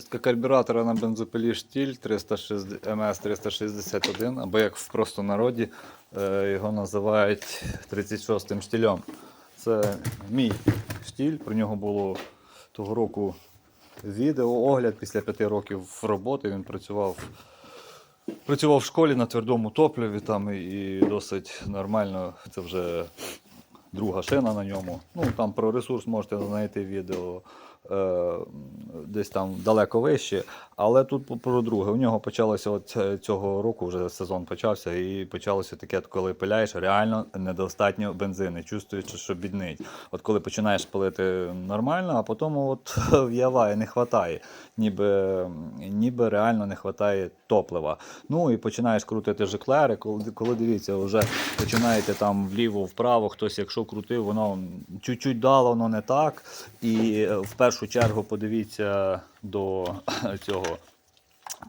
Чистка карбюратора на бензопилі штіль 360, МС-361, або як в простонароді е, його називають 36-м штілем. Це мій штіль, про нього було того року відео, огляд після п'яти років роботи. Він працював, працював в школі на твердому топливі там і, досить нормально. Це вже друга шина на ньому. Ну там про ресурс можете знайти відео десь там далеко вище. Але тут про друге. У нього почалося от е, цього року, вже сезон почався, і почалося таке, коли пиляєш, реально недостатньо бензини, чувствуючи, що біднить. От коли починаєш палити нормально, а потім от в'яває, не вистачає. Ніби, ніби реально не вистачає топлива. Ну і починаєш крутити жиклери, коли, коли дивіться, вже починаєте там вліво, вправо, хтось, якщо крутив, воно чуть-чуть дало, воно не так. І е, в першу чергу подивіться до цього.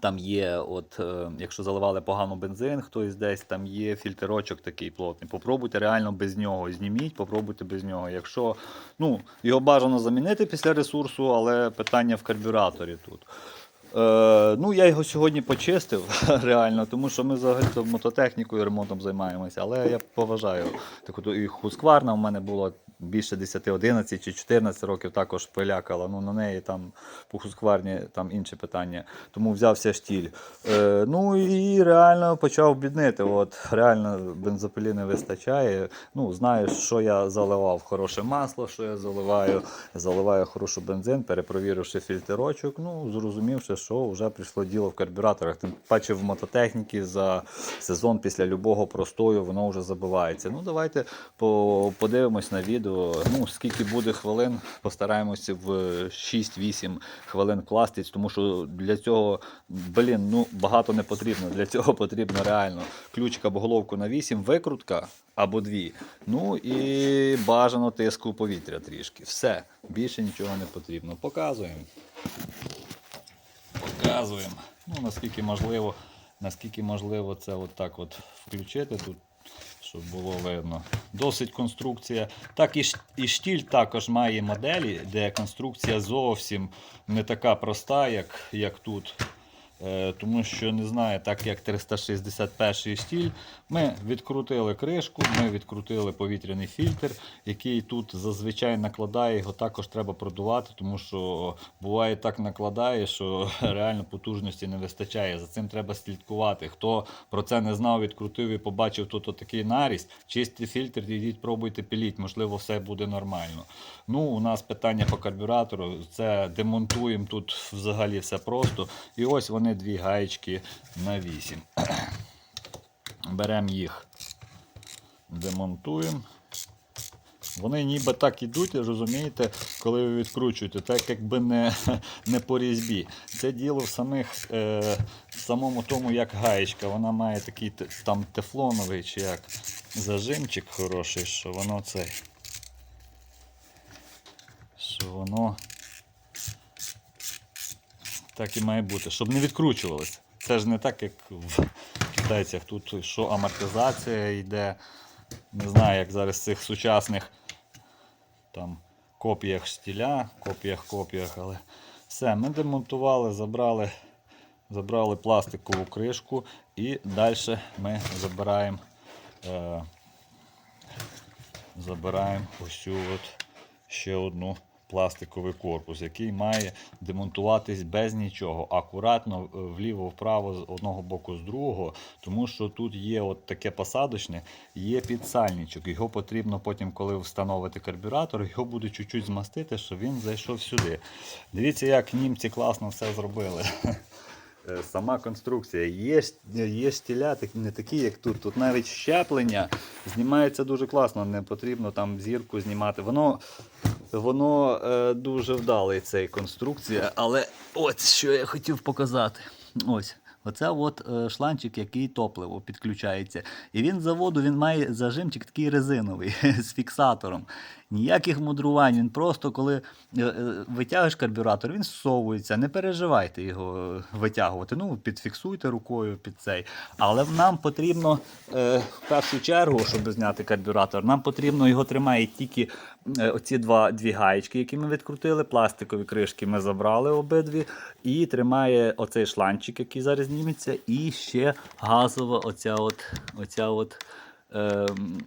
Там є, от, е, якщо заливали погано бензин, хтось десь там є фільтрочок такий плотний. Попробуйте реально без нього. Зніміть, попробуйте без нього. Якщо ну, його бажано замінити після ресурсу, але питання в карбюраторі тут. Е, ну, я його сьогодні почистив реально, тому що ми взагалі мототехнікою ремонтом займаємося. Але я поважаю таку і хускварна в мене було більше 10, 11 чи 14 років також пилякала. Ну, на неї там по хускварні там інше питання. Тому взявся штіль. Е, ну і реально почав біднити. От реально бензопилі не вистачає. Ну, знаєш, що я заливав хороше масло, що я заливаю, заливаю хороший бензин, перепровіривши фільтрочок. Ну, зрозумівши, що вже прийшло діло в карбюраторах. Тим паче в мототехніці за сезон після любого простою воно вже забивається. Ну, давайте по- подивимось на відео. Ну, скільки буде хвилин, постараємося в 6-8 хвилин вкластись, тому що для цього, блін, ну багато не потрібно. Для цього потрібно реально ключик або головку на 8, викрутка або дві. Ну і бажано тиску повітря трішки. Все, більше нічого не потрібно. Показуємо. Показуємо. Ну, наскільки можливо, наскільки можливо це от так от включити тут, щоб було видно. Досить конструкція. Так і, штіль також має моделі, де конструкція зовсім не така проста, як, як тут. Е, тому що не знаю, так як 361 штіль, ми відкрутили кришку, ми відкрутили повітряний фільтр, який тут зазвичай накладає, його також треба продувати, тому що буває так накладає, що реально потужності не вистачає. За цим треба слідкувати. Хто про це не знав, відкрутив і побачив тут отакий наріст, чистий фільтр, йдіть, пробуйте піліть, можливо, все буде нормально. Ну, у нас питання по карбюратору. Це демонтуємо тут взагалі все просто. І ось вони дві гаєчки на 8. Беремо їх, демонтуємо. Вони ніби так ідуть, розумієте, коли ви відкручуєте, так якби не, не по різьбі. Це діло в самих, е, самому тому, як гаєчка. Вона має такий там тефлоновий чи як зажимчик хороший, що воно цей. Що воно так і має бути, щоб не відкручувалося. Це ж не так, як в китайцях. Тут що амортизація йде. Не знаю, як зараз в цих сучасних там копіях штіля, копіях, копіях, але все, ми демонтували, забрали, забрали пластикову кришку і далі ми забираємо, е, забираємо ось цю от ще одну пластиковий корпус, який має демонтуватись без нічого, акуратно е, вліво-вправо з одного боку з другого, тому що тут є от таке посадочне, є підсальничок. Його потрібно потім, коли встановити карбюратор, його буде чуть-чуть змастити, щоб він зайшов сюди. Дивіться, як німці класно все зробили. Е, Сама конструкція. Є, є штіля, не такі, як тут. Тут навіть щеплення знімається дуже класно, не потрібно там зірку знімати. Воно, воно е, дуже вдалий цей конструкція, але ось що я хотів показати. Ось. Оце от е, шланчик, який топливо підключається. І він з заводу він має зажимчик такий резиновий з фіксатором. Ніяких мудрувань. Він просто коли е, е, витягуєш карбюратор, він всовується. Не переживайте його витягувати. Ну, підфіксуйте рукою під цей. Але нам потрібно в першу чергу, щоб зняти карбюратор, нам потрібно його тримає тільки оці два дві гаєчки, які ми відкрутили. Пластикові кришки ми забрали обидві. І тримає оцей шланчик, який зараз зніметься, і ще газова оця от, оця от ем,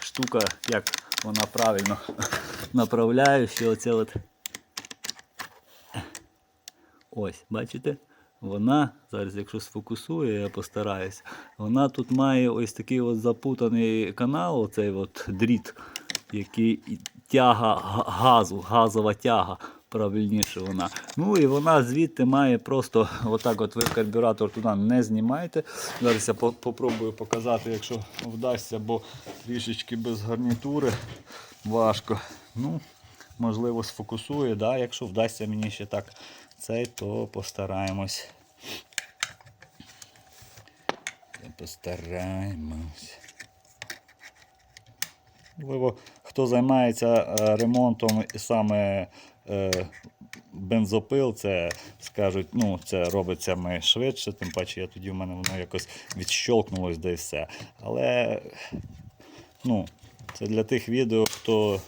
штука, як вона правильно направляє, що оце от. Ось, бачите? Вона, зараз, якщо сфокусує, я постараюсь, вона тут має ось такий от запутаний канал, оцей от дріт, який тяга газу, газова тяга, правильніше вона. Ну і вона звідти має просто отак от ви карбюратор туди не знімаєте. Зараз я по- попробую показати, якщо вдасться, бо трішечки без гарнітури важко. Ну, можливо, сфокусує, да? якщо вдасться мені ще так цей, то постараємось. Постараємось. Можливо, хто займається е, ремонтом саме бензопил, це скажуть, ну, це робиться ми швидше, тим паче я тоді в мене воно якось відщолкнулось, і все. Але ну, це для тих відео, хто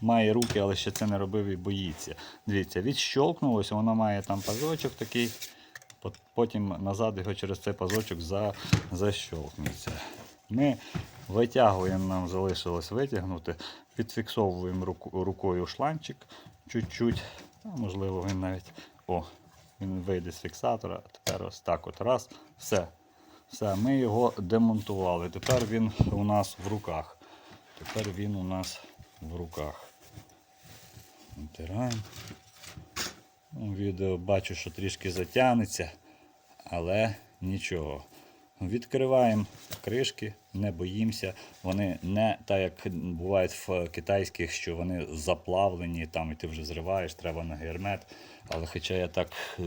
має руки, але ще це не робив і боїться. Дивіться, відщолкнулося, воно має там пазочок такий, потім назад його через цей пазочок за, защолкнеться. Ми витягуємо, нам залишилось витягнути, підфіксовуємо рукою шланчик чуть-чуть. Можливо, він навіть. О, він вийде з фіксатора. Тепер ось так от раз. Все. Все, ми його демонтували. Тепер він у нас в руках. Тепер він у нас в руках. Натираємо. Ну, відео бачу, що трішки затягнеться, але нічого. Відкриваємо кришки, не боїмося. Вони не так, як бувають в китайських, що вони заплавлені, там і ти вже зриваєш, треба на гермет. Але хоча я так е,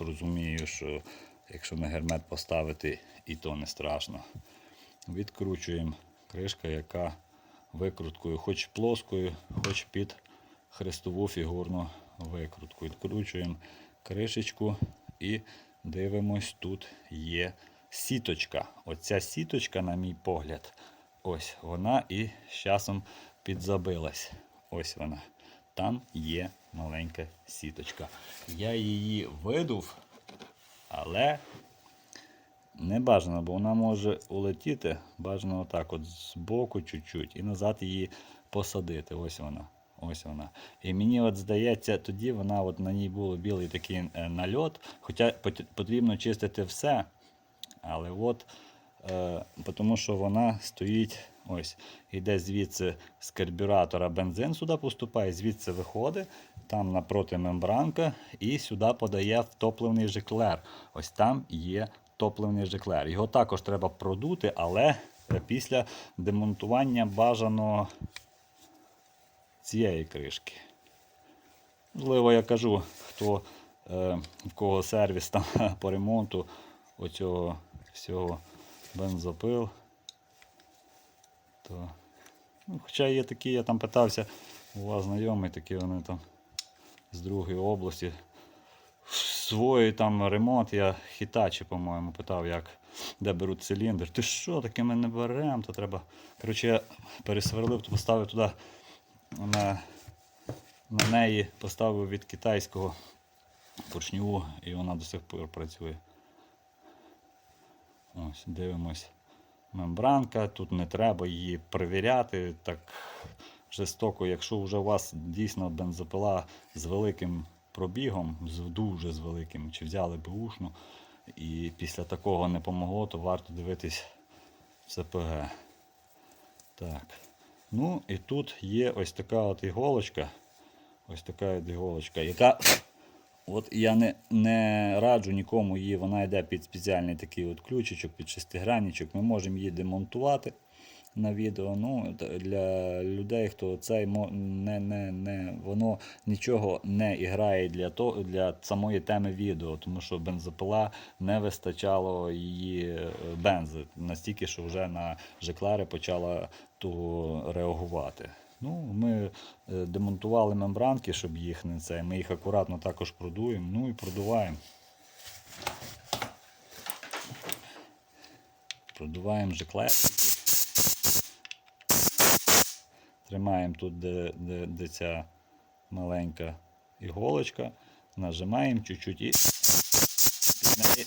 розумію, що якщо на гермет поставити, і то не страшно. Відкручуємо кришка, яка викруткою, хоч плоскою, хоч під хрестову фігурну викрутку. Відкручуємо кришечку і дивимось, тут є сіточка. Оця сіточка, на мій погляд, ось вона і з часом підзабилась. Ось вона. Там є маленька сіточка. Я її видув, але не бажано, бо вона може улетіти. Бажано отак, от з боку чуть-чуть, і назад її посадити. Ось вона. Ось вона. І мені от здається, тоді вона от на ній був білий такий е, нальот. Хоча потрібно чистити все. Але от, е, тому що вона стоїть, ось, іде звідси з карбюратора бензин сюди поступає, звідси виходить, там напроти мембранка, і сюди подає в топливний жиклер. Ось там є топливний жиклер. Його також треба продути, але е, після демонтування бажано цієї кришки. Можливо, я кажу, хто е, в кого сервіс там по ремонту оцього всього бензопил. То, ну, хоча є такі, я там питався, у вас знайомі, такі вони там з другої області. Свої там ремонт, я Хітачі, по-моєму, питав, як, де беруть циліндр. Ти що, таке ми не беремо, то треба. Коротше, я пересверлив, то поставив туди на, на неї, поставив від китайського поршню, і вона до сих пор працює. Ось, дивимось. Мембранка, тут не треба її перевіряти так жорстоко. Якщо вже у вас дійсно бензопила з великим пробігом, з дуже з великим, чи взяли бушну, і після такого не помогло, то варто дивитись СПГ. Так. Ну і тут є ось така от іголочка. Ось така от іголочка, яка От я не, не раджу нікому її, вона йде під спеціальний такий от ключичок, під шестигранничок. Ми можемо її демонтувати. на відео. Ну, для людей, хто цей не, не, не, воно нічого не іграє для, то, для самої теми відео, тому що бензопила не вистачало її е, бензи настільки, що вже на Жеклари почала туго реагувати. Ну, ми е, демонтували мембранки, щоб їх не це. Ми їх акуратно також продуємо, ну і продуваємо. Продуваємо жеклетики. Тримаємо тут, де, де, де ця маленька іголочка, нажимаємо чуть-чуть і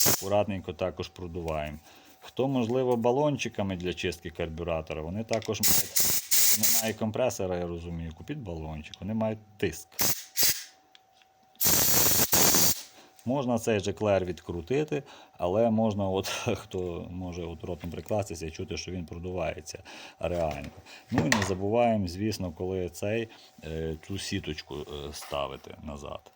акуратненько також продуваємо. Хто, можливо, балончиками для чистки карбюратора, вони також мають. Немає компресора, я розумію. Купіть балончик, вони мають тиск. Можна цей жеклер відкрутити, але можна, от, хто може от ротом прикластися і чути, що він продувається реально. Ну і не забуваємо, звісно, коли цей, е, цю сіточку е, ставити назад.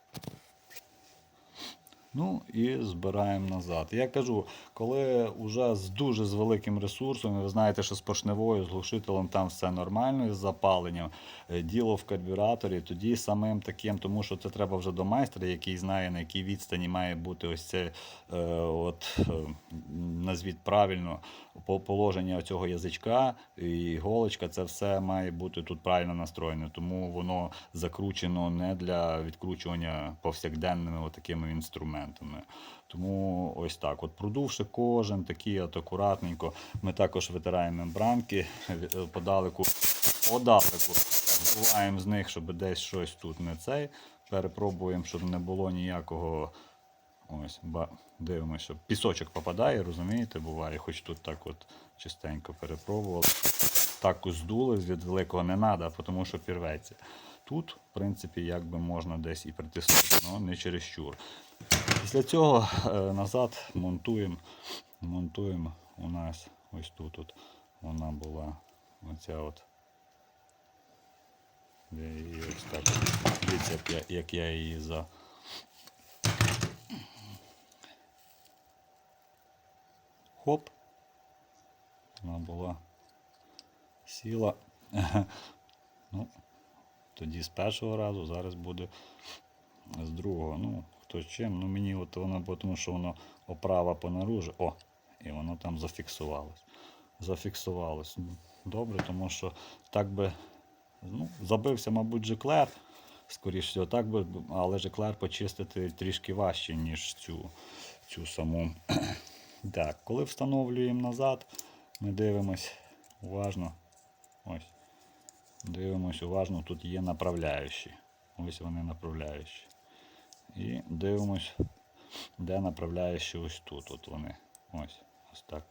Ну і збираємо назад. Я кажу, коли вже з дуже з великим ресурсом, ви знаєте, що з поршневою, з глушителем там все нормально, з запаленням, е, діло в карбюраторі, тоді самим таким, тому що це треба вже до майстра, який знає, на якій відстані має бути ось це, е, от, е, назвіть правильно, положення цього язичка і іголочка, це все має бути тут правильно настроєно. Тому воно закручено не для відкручування повсякденними такими інструментами. Тому ось так. От продувши кожен такий от акуратненько, ми також витираємо мембранки подалеку, подалеку. Збуваємо з них, щоб десь щось тут не цей. Перепробуємо, щоб не було ніякого. Ось, ба, дивимося, що пісочок попадає, розумієте, буває, хоч тут так от чистенько перепробували. Так здули від великого не треба, тому що пірветься. Тут, в принципі, якби можна десь і притиснути, але не чересчур. Після цього е, назад монтуємо. Монтуємо у нас ось тут от вона була оця от. Її ось так. Дивіться, як я її за. Хоп. Вона була сіла. Ну, тоді з першого разу, зараз буде з другого. Ну, хто чим. Ну мені от воно, бо тому що воно оправа понаружи. О, і воно там зафіксувалось. Зафіксувалось. Добре, тому що так би ну, забився, мабуть, Жеклер. Скоріше всього, так би, але Жеклер почистити трішки важче, ніж цю, цю саму. Так, коли встановлюємо назад, ми дивимось уважно. Ось. Дивимось уважно, тут є направляючі. Ось вони направляючі. І дивимось, де направляючі ось тут. От вони. Ось. Ось так.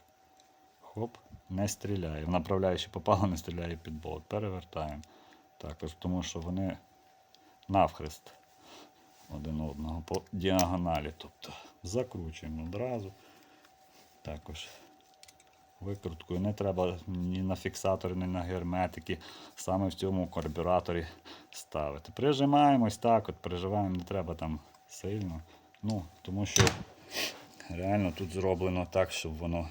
Хоп, не стріляє. В направляючі попало, не стріляє під болт. Перевертаємо. Також тому що вони навхрест один одного по діагоналі. Тобто закручуємо одразу. Також викруткою. Не треба ні на фіксатори, ні на герметики. Саме в цьому карбюраторі ставити. Прижимаємось так, от прижимаємо, не треба там сильно. Ну, тому що реально тут зроблено так, щоб воно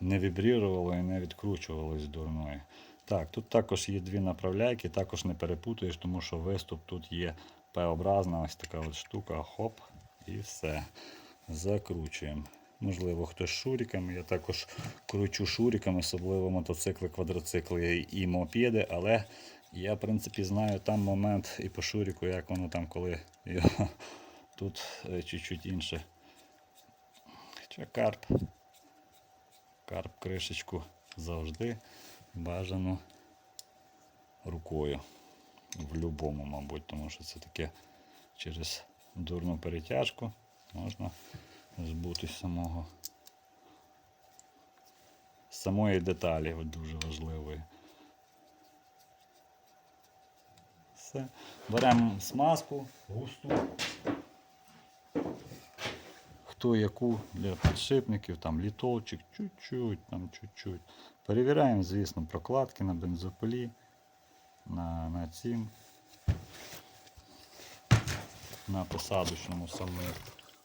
не вібрірувало і не відкручувалось дурною. Так, тут також є дві направляйки, також не перепутаєш, тому що виступ тут є П-образна, ось така от штука, хоп, і все. Закручуємо. Можливо, хтось шуриками. Я також кручу шуриками, особливо мотоцикли, квадроцикли і мопеди, але я, в принципі, знаю там момент і по шуріку, як воно там, коли його тут е, чуть-чуть інше. Хоча карп. Карп кришечку завжди бажано рукою. В будь-якому, мабуть, тому що це таке через дурну перетяжку можна збутись самого самої деталі, дуже важливої. Все. Беремо смазку, густу. Хто яку для підшипників, там літолчик, чуть-чуть, там чуть-чуть. Перевіряємо, звісно, прокладки на бензопилі, на, на цім, на посадочному самому.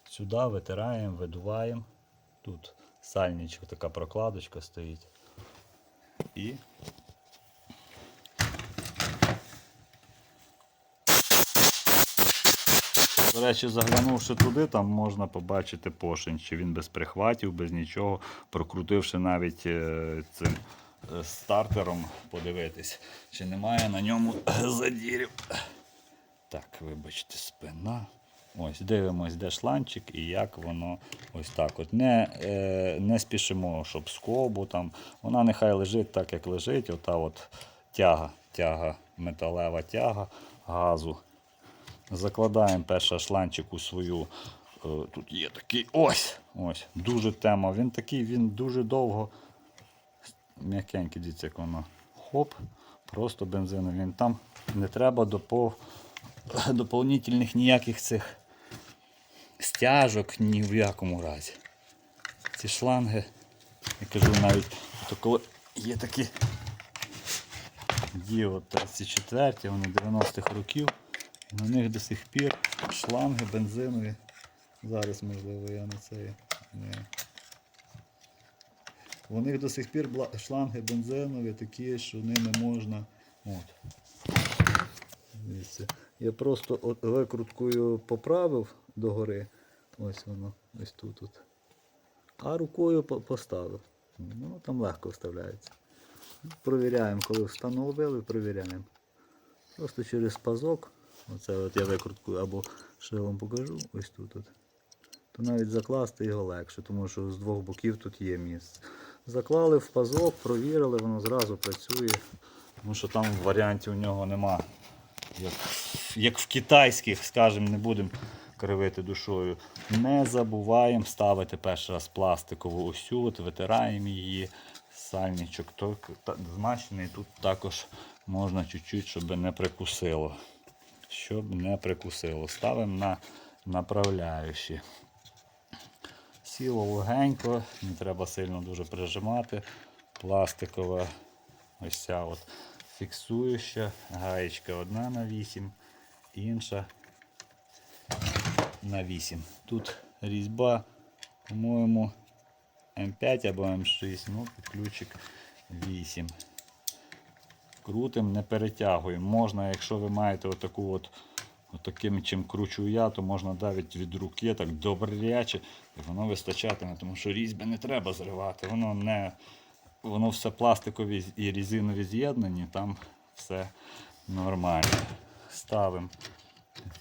Сюди витираємо, видуваємо. Тут сальничок, така прокладочка стоїть. і До речі, заглянувши туди, там можна побачити поршень, чи він без прихватів, без нічого, прокрутивши навіть е, цим е, стартером, подивитись, чи немає на ньому задірів. Так, вибачте, спина. Ось, дивимось, де шланчик і як воно ось так. От не, е, не спішимо, щоб скобу там. Вона нехай лежить так, як лежить. Ота от тяга, тяга, металева тяга газу. Закладаємо перший шланчик у свою. е, Тут є такий ось. ось. Дуже тема. Він такий, він дуже довго. М'якенький, дивіться, як воно. Хоп, просто бензиновий. Він там не треба допов... доповнительних ніяких цих стяжок ні в якому разі. Ці шланги, я кажу навіть, то коли є такі Діо 34, вони 90-х років. На них до сих пір шланги бензинові. Зараз, можливо, я на це. Ні. У них до сих пір шланги бензинові такі, що ними можна. От. Я просто викруткою поправив догори. Ось воно, ось тут. От. А рукою поставив. Ну, там легко вставляється. Провіряємо, коли встановили, провіряємо. Просто через пазок. Оце от я викруткую або ще покажу ось тут. От. То навіть закласти його легше, тому що з двох боків тут є місце. Заклали в пазок, провірили, воно зразу працює. Тому що там варіантів у нього нема. Як, як в китайських, скажімо, не будемо кривити душою. Не забуваємо ставити перший раз пластикову осю, витираємо її, сальничок то, змащений. Тут також можна чуть-чуть, щоб не прикусило. Щоб не прикусило. Ставимо на направляючі. Сіло легенько, не треба сильно дуже прижимати. Пластикова ось ця от фіксуюча, гаєчка одна на 8, інша на 8. Тут різьба, по-моєму, М5 або М6, ну ключик 8. Крутим, не перетягуємо. Можна, якщо ви маєте отаку от, отаким чим кручу я, то можна навіть від руки так добряче, і воно вистачатиме, тому що різьби не треба зривати. Воно не воно все пластикові і резинові з'єднані, там все нормально. Ставимо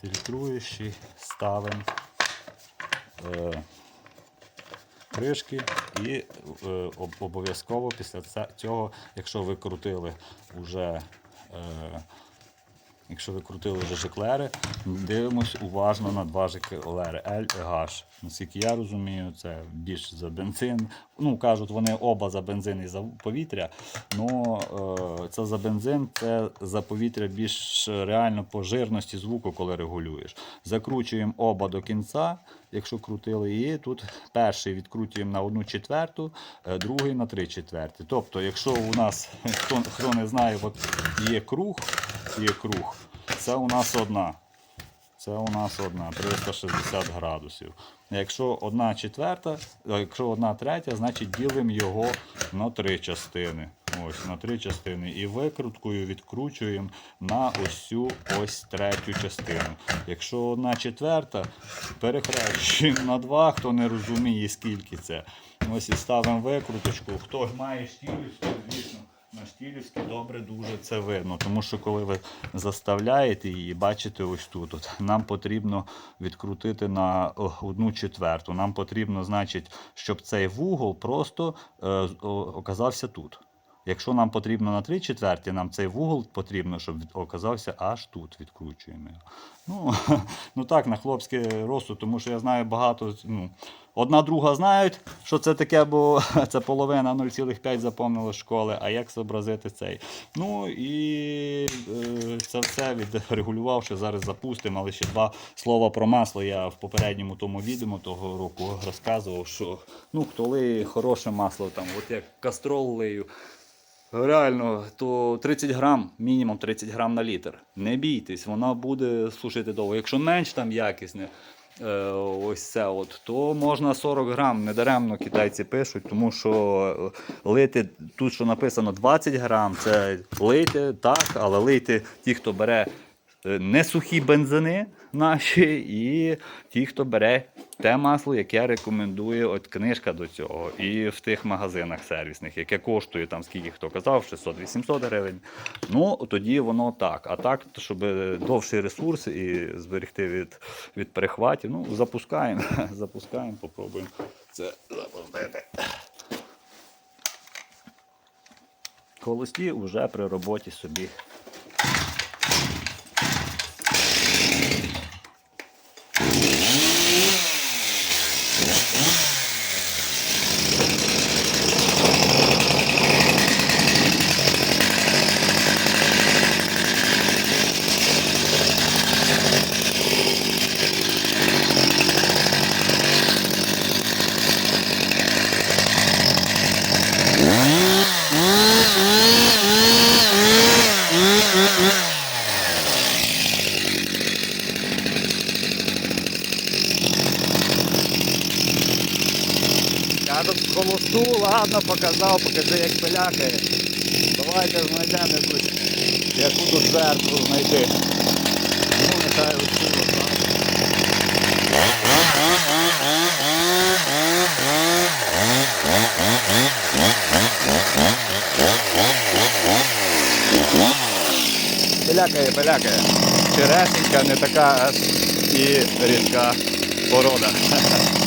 фільтруючий, ставимо е, кришки і е, обов'язково після цього, якщо ви крутили вже. Е, Якщо ви крутили вже жиклери, дивимось уважно на два жиклери L і H. Наскільки я розумію, це більш за бензин. Ну, кажуть, вони оба за бензин і за повітря. Ну це за бензин, це за повітря більш реально по жирності звуку, коли регулюєш. Закручуємо оба до кінця, якщо крутили, і тут перший відкручуємо на одну четверту, е, другий на три четверті. Тобто, якщо у нас хто, хто не знає, от є круг, є круг, це у нас одна. Це у нас одна 360 градусів. Якщо одна четверта, якщо одна третя, значить ділимо його на три частини. Ось на три частини. І викруткою відкручуємо на ось ось третю частину. Якщо одна четверта, перехрещуємо на два, хто не розуміє, скільки це. Ось і ставимо викруточку. Хто має штілівську, звісно. На штілівській добре дуже це видно, тому що коли ви заставляєте її, бачите ось тут. От, нам потрібно відкрутити на одну четверту. Нам потрібно, значить, щоб цей вугол просто е, оказався тут. Якщо нам потрібно на 3 четверті, нам цей вугол потрібно, щоб оказався аж тут. Відкручуємо його. Ну, ну так, на хлопський розсуд, тому що я знаю багато. Ну, одна друга знають, що це таке, бо це половина 0,5 запомнили з школи, а як зобразити цей. Ну і е, це все відрегулювавши, зараз запустимо, але ще два слова про масло. Я в попередньому тому відео того року розказував, що ну, хто лиє хороше масло, там, от як кастрол лию. Реально, то 30 грам, мінімум 30 грам на літр. Не бійтесь, вона буде сушити довго. Якщо менш там якісне, ось це от, то можна 40 грам. Недаремно китайці пишуть, тому що е, лити тут, що написано 20 грам, це лити, так, але лити ті, хто бере несухі не сухі бензини наші, і ті, хто бере те масло, яке рекомендує от книжка до цього. І в тих магазинах сервісних, яке коштує там, скільки хто казав, 600-800 гривень. Ну, тоді воно так. А так, щоб довший ресурс і зберегти від, від перехватів, ну, запускаємо. запускаємо, попробуємо це запустити. Холості вже при роботі собі. Я тут ладно, показав, покажи, як пилякає. Давайте знайдемо якусь, яку тут жертву знайти. Ну, нехай ось цю. Пилякає, пилякає. Черешенька не така аж і рідка порода.